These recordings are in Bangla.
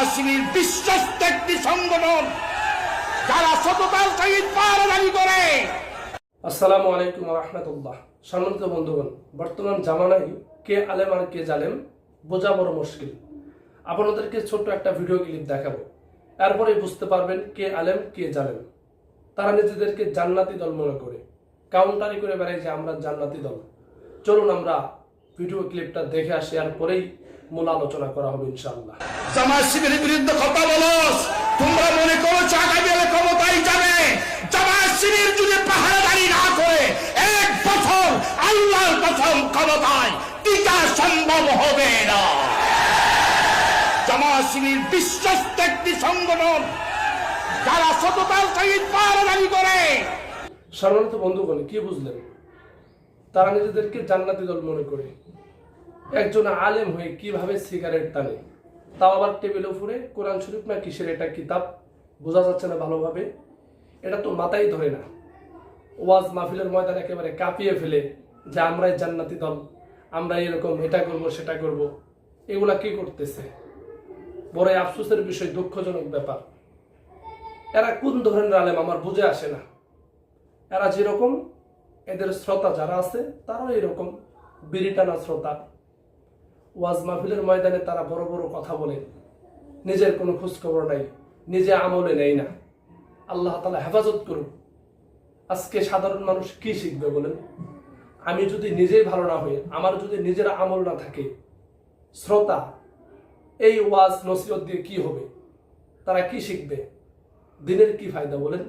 জামাসিনীর বিশ্বস্ত একটি সংগঠন, যারা সততার সহিত পাহারাদারি করে। আসসালামু আলাইকুম রহমতুল্লাহ। সম্মানিত বন্ধুগণ, বর্তমান জামানায় কে আলেম আর কে জালেম বোঝা বড় মুশকিল। আপনাদেরকে ছোট্ট একটা ভিডিও ক্লিপ দেখাবো। এরপরে বুঝতে পারবেন কে আলেম, কে জালেম। তারা নিজেদেরকে জান্নাতি দল মনে করে। কাউন্টারি করে বেড়ায় যে আমরা জান্নাতি দল। চলুন আমরা ভিডিও ক্লিপটা দেখে আসি আর পরেই মূল আলোচনা করা হবে ইনশাআল্লাহ। জামাসিনীর বিরুদ্ধে কথা বলস তোমরা মনে করো চাকা গেলে ক্ষমতাই যাবে। জামাসিনীর যদি পাহারাদারি না করে এক বছর আল্লাহর প্রথম ক্ষমতায় টিকা সম্ভব হবে না। জামাসিনীর বিশ্বস্ত একটি সংগঠন। যারা সততার সহিত পাহারাদারি করে। সাধারণত বন্ধুগণ কি বুঝলেন? তারা নিজেদেরকে জান্নাতি দল মনে করে। একজন আলেম হয়ে কীভাবে সিগারেট টানে? তাও আবার টেবিল উপরে, কোরআন শরীফ না কিসের এটা কিতাব? বোঝা যাচ্ছে না ভালোভাবে? এটা তো মাথায় ধরে না। ওয়াজ মাহফিলের ময়দান একেবারে কাঁপিয়ে ফেলে যে আমরাই জান্নাতি দল আমরা এরকম এটা করব, সেটা করব। এগুলা কি করতেছে? বড় আফসোসের বিষয়, দুঃখজনক ব্যাপার। এরা কোন ধরনের আলেম আমার বুঝে আসে না। এরা যেরকম এদের শ্রোতা যারা আছে, তারাও এরকম বিড়ি টানা শ্রোতা। ওয়াজ মাহফিলের ময়দানে তারা বড় বড় কথা বলে। নিজের কোনো খোঁজখবর নাই, নিজে আমলে নেই না। আল্লাহ তালা হেফাজত করুন আজকে সাধারণ মানুষ কি শিখবে বলেন? আমি যদি নিজেই ভালো না হই, আমার যদি নিজের আমল না থাকে, শ্রোতা, এই ওয়াজ নসিহত দিয়ে কি হবে? তারা কি শিখবে? দিনের কি ফায়দা বলেন?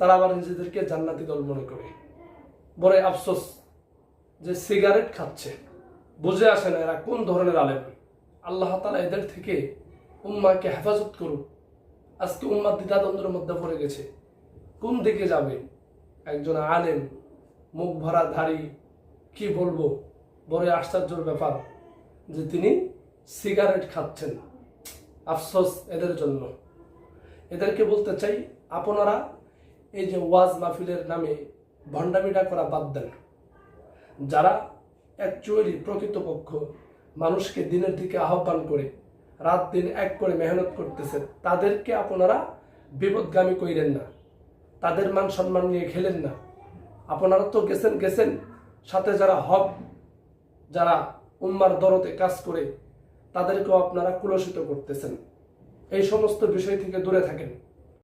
তারা আবার নিজেদেরকে জান্নাতি দল মনে করে। বড় আফসোস যে সিগারেট খাচ্ছে। বুঝে আসে না এরা কোন ধরনের আলেম। আল্লাহ তালা এদের থেকে উম্মাকে হেফাজত করুন আজকে উম্মা দ্বিধাদ্বন্দ্বের মধ্যে পড়ে গেছে। কোন দিকে যাবে? একজন আলেম, মুখ ভরা ধারী, কি বলব? বড় আশ্চর্যর ব্যাপার যে তিনি সিগারেট খাচ্ছেন। আফসোস এদের জন্য। এদেরকে বলতে চাই, আপনারা এই যে ওয়াজ মাহফিলের নামে ভণ্ডামিটা করা বাদ দেন। যারা অ্যাকচুয়ালি প্রকৃতপক্ষ মানুষকে দিনের দিকে আহ্বান করে, রাত দিন এক করে মেহনত করতেছে, তাদেরকে আপনারা বিপদগামী কইরেন না। তাদের মান সম্মান নিয়ে খেলেন না। আপনারা তো গেছেন গেছেন। সাথে যারা হক, যারা উম্মার দরতে কাজ করে, তাদেরকেও আপনারা কুলসিত করতেছেন। এই সমস্ত বিষয় থেকে দূরে থাকেন।